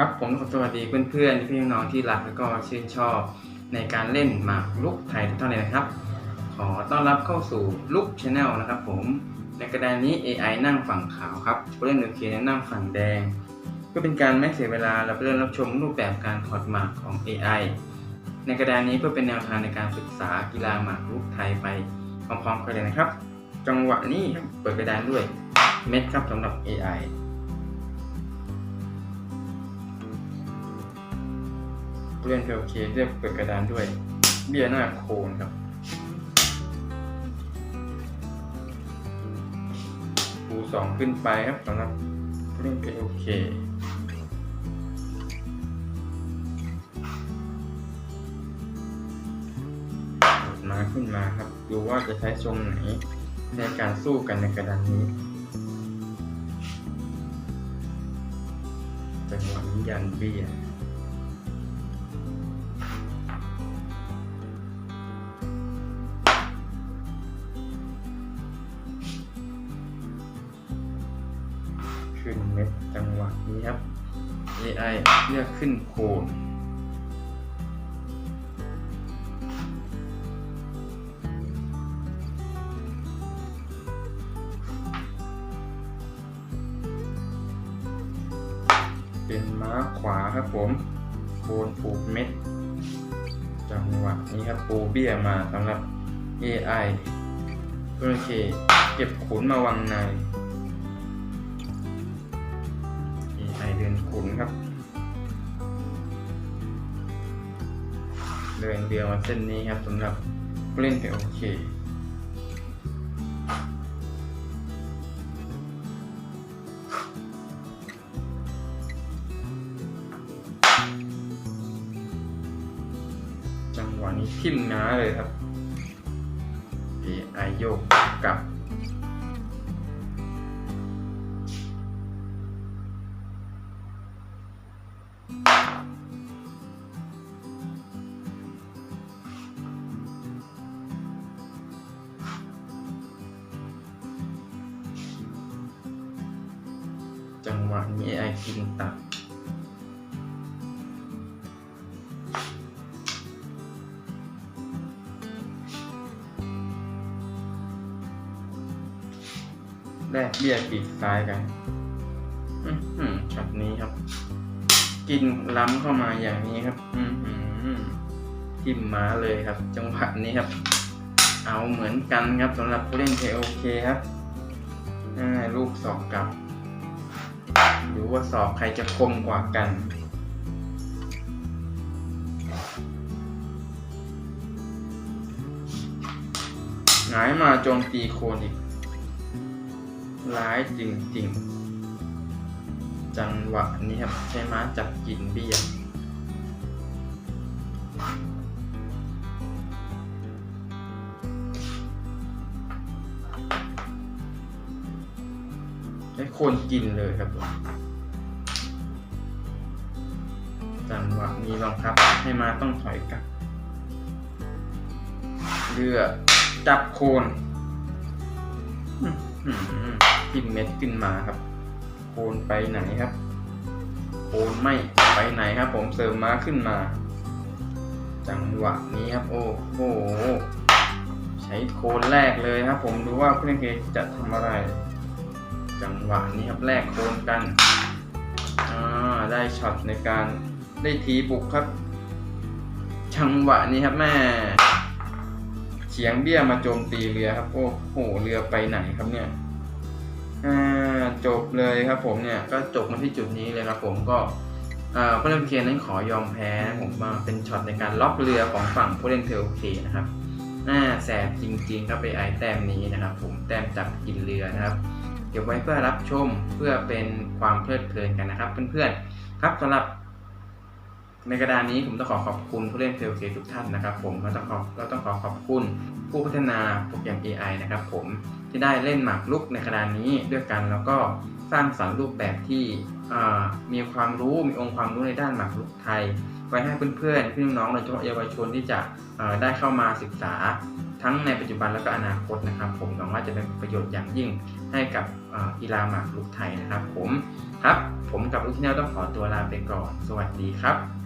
ครับผมขอสวัสดีเพื่อนๆพี่น้องที่รักและก็ชื่นชอบในการเล่นหมากลุกไทยทุกท่านเลยนะครับ ขอต้อนรับเข้าสู่ลุกชาแนลนะครับ ผมในกระดานนี้ AI นั่งฝั่งขาวครับผู้เล่นโอเคนั่งฝั่งแดง เพื่อเป็นการไม่เสียเวลาเราไปเริ่มรับชมรูปแบบการถอดหมากของ AI ในกระดานนี้เพื่อเป็นแนวทางในการศึกษากีฬาหมากลุกไทยไปพร้อมๆกันเลยนะครับ จังหวะนี้เปิดกระดานด้วยเม็ดครับสำหรับ AI เล่นโอเคเลือกเปิดกระดานด้วย เบี้ยหน้าโคนครับปูสองขึ้นไปครับสำหรับเล่นโอเคมาขึ้นมาครับ ดูว่าจะใช้ทรงไหนในการสู้กันในกระดานนี้จังหวะนี้ยันเบี้ย ม็ดจังหวะนี้ครับ AI เลือกขึ้นโคนเป็นม้าขวาครับผมโคนผูกเม็ด จังหวะนี้ครับปูเบี้ยมาสำหรับ AI โอเคเก็บขุนมาวางใน เดินขุนครับเดินเดียวมาเส้นนี้ครับสำหรับผู้เล่นเป็นโอเคจังหวะนี้ทิ่มน้าเลยครับ AI โยกกลับ จังหวะนี้ AI กินตัดแลกเบี้ยปีกซ้ายกันอือหือช็อตนี้ครับ กินล้ำเข้ามาอย่างนี้ครับ อือหือทิมม้าเลยครับ จังหวะนี้ครับ เอาเหมือนกันครับสำหรับผู้เล่นเทโอเคครับลูกสอกกลับ ดูว่าสอบใครจะคมกว่ากัน หงายมาโจมตีโคนอีก ร้ายจริงๆ จังหวะนี้ครับ ใช้ม้าจับกินเบี้ยใช้โคนกินเลยครับผม จังหวะนี้บังคับ ให้มาต้องถอยกลับเลือกจับโคนกินเม็ดขึ้นมาครับ โคนไปไหนครับ โคนไม่ไปไหนครับ ผมเสริมม้าขึ้นมา จังหวะนี้ครับ โอ้โหใช้โคนแรกเลยครับ ผมดูว่าเพื่อนเกจะทำอะไร จังหวะนี้ครับแลกโคนกันอ่าได้ช็อตในการ ได้ทีบุกครับ จังหวะนี้ครับแม่เฉียงเบี้ยมาโจมตีเรือครับ โอ้โหเรือไปไหนครับเนี่ยจบเลยครับผมเนี่ยก็จบมาที่จุดนี้เลยครับผมก็อ่าผู้เล่นเพียนนั้นขอยอมแพ้ผมมาเป็นช็อตในการล็อกเรือของฝั่งผู้เล่นเทลเคนะครับน่าแสบจริงๆครับไปไอแต้มนี้นะครับ ผมแต้มจับกินเรือนะครับ เก็บไว้เพื่อรับชมเพื่อเป็นความเพลิดเพลินกันนะครับ เพื่อนๆครับสำหรับ ในกระดานนี้ผมต้องขอขอบคุณผู้เล่นเฟลเคทุกท่านนะครับผมก็ต้องขอก็ต้องขอขอบคุณผู้พัฒนาโปรแกรม AI นะครับผมที่ได้เล่นหมากรุกในกระดานนี้ด้วยกันแล้วก็สร้างสรรค์รูปแบบที่มีความรู้มีองค์ความรู้ในด้านหมากรุกไทย ไว้ให้เพื่อนๆพี่น้องโดยเฉพาะเยาวชนที่จะได้เข้ามาศึกษาทั้งในปัจจุบันและก็อนาคตนะครับ ผมหวังว่าจะเป็นประโยชน์อย่างยิ่งให้กับกีฬาหมากรุกไทยนะครับ ผมครับ ผมกับลูกที่แนลต้องขอตัวลาไปก่อน สวัสดีครับ